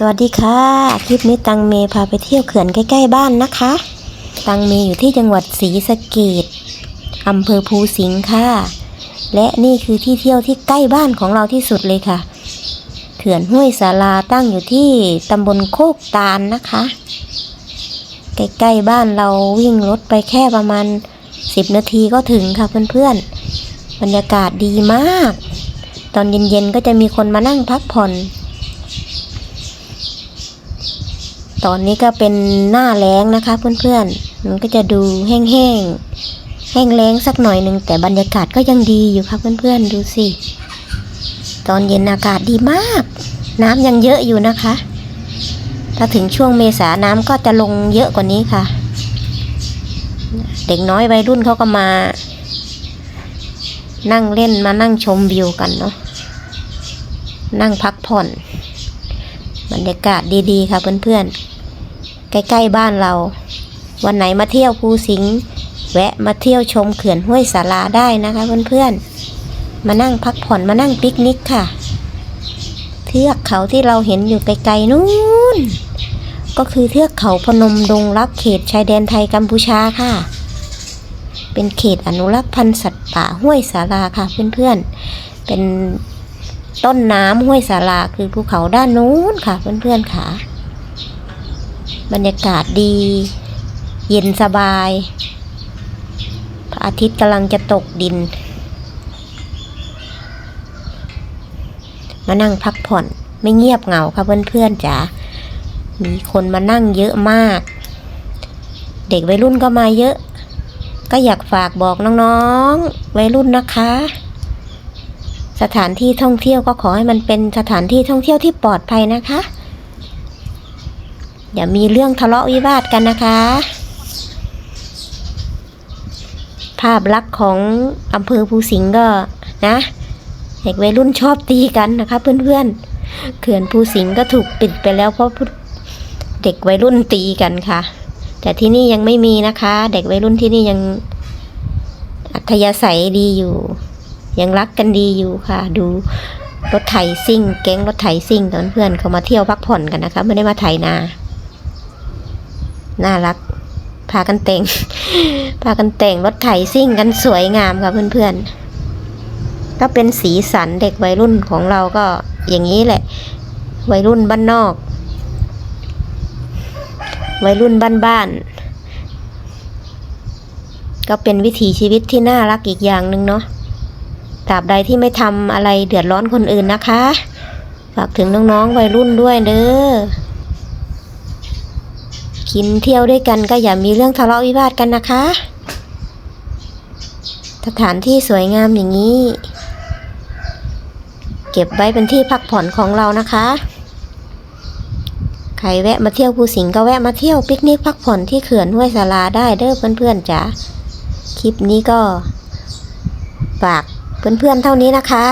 สวัสดีค่ะ คลิปนี้ตังเมพาไปเที่ยวเขื่อนใกล้ๆบ้านนะคะ ตังเมอยู่ที่จังหวัดศรีสะเกดอำเภอภูสิงห์ค่ะ และนี่คือที่เที่ยวที่ใกล้บ้านของเราที่สุดเลยค่ะ เขื่อนห้วยสาราตั้งอยู่ที่ตำบลโคกตาลนะคะ ใกล้ๆบ้านเราวิ่งรถไปแค่ประมาณ 10 นาทีก็ถึงค่ะเพื่อนๆบรรยากาศดีมาก ตอนเย็นๆก็จะมีคนมานั่งพักผ่อน ตอนนี้ก็เป็นหน้าแล้งนะคะเพื่อนๆ มันก็จะดูแห้งๆ แห้งแล้งสักหน่อยหนึ่งแต่บรรยากาศก็ยังดีอยู่ค่ะเพื่อนๆ ดูสิ ตอนเย็นอากาศดีมาก น้ำยังเยอะอยู่นะคะ ถ้าถึงช่วงเมษาน้ำก็จะลงเยอะกว่านี้ค่ะ เด็กน้อยวัยรุ่นเขาก็มา นั่งเล่นมานั่งชมวิวกันเนาะ นั่งพักผ่อนบรรยากาศดี ๆ ค่ะเพื่อน ๆ ใกล้ๆบ้านเรา วันไหนมาเที่ยวภูสิงห์แวะมาเที่ยวชมเขื่อนห้วยสาราได้นะคะเพื่อนๆ มานั่งพักผ่อนมานั่งปิกนิกค่ะ เทือกเขาที่เราเห็นอยู่ไกลๆนู้นก็คือเทือกเขาพนมดงรักเขตชายแดนไทยกัมพูชาค่ะ เป็นเขตอนุรักษ์พันธุ์สัตว์ป่าห้วยสาราค่ะเพื่อนๆ เป็นต้นน้ำห้วยสาราคือภูเขาด้านนู้นค่ะเพื่อนๆค่ะ บรรยากาศดี เย็นสบาย พระอาทิตย์กำลังจะตกดิน มานั่งพักผ่อนไม่เงียบเหงาค่ะเพื่อนๆจ๋า มีคนมานั่งเยอะมาก เด็กวัยรุ่นก็มาเยอะ ก็อยากฝากบอกน้องๆวัยรุ่นนะคะ สถานที่ท่องเที่ยวก็ขอให้มันเป็นสถานที่ท่องเที่ยวที่ปลอดภัยนะคะ อย่ามีเรื่องทะเลาะวิวาทกันนะคะ ภาพลักษณ์ของอำเภอภูสิงห์ก็นะเด็กวัยรุ่นชอบตีกันนะคะ เพื่อนๆเขื่อนภูสิงห์ก็ถูกปิดไปแล้วเพราะเด็กวัยรุ่นตีกันค่ะ แต่ที่นี่ยังไม่มีนะคะ เด็กวัยรุ่นที่นี่ยังอัธยาศัยดีอยู่ ยังรักกันดีอยู่ค่ะ ดูรถไถซิ่งแก๊งรถไถซิ่งตอนเพื่อนเขามาเที่ยวพักผ่อนกันนะคะ ไม่ได้มาไถนา น่ารัก พากันแต่ง พากันแต่งรถไถซิ่งกันสวยงามค่ะเพื่อนๆ ก็เป็นสีสันเด็กวัยรุ่นของเราก็อย่างนี้แหละ วัยรุ่นบ้านนอก วัยรุ่นบ้านๆ ก็เป็นวิถีชีวิตที่น่ารักอีกอย่างหนึ่งเนาะตราบใดที่ไม่ทำอะไรเดือดร้อนคนอื่นนะคะ ฝากถึงน้องๆวัยรุ่นด้วยเด้อ กินเที่ยวด้วยกันก็อย่ามีเรื่องทะเลาะวิวาทกันนะคะ สถานที่สวยงามอย่างนี้ เก็บไว้เป็นที่พักผ่อนของเรานะคะ ใครแวะมาเที่ยวภูสิงห์ก็แวะมาเที่ยวปิกนิกพักผ่อนที่เขื่อนห้วยสาราได้เด้อเพื่อนๆจ๋าคลิปนี้ก็ฝากเพื่อนๆเท่านี้นะคะ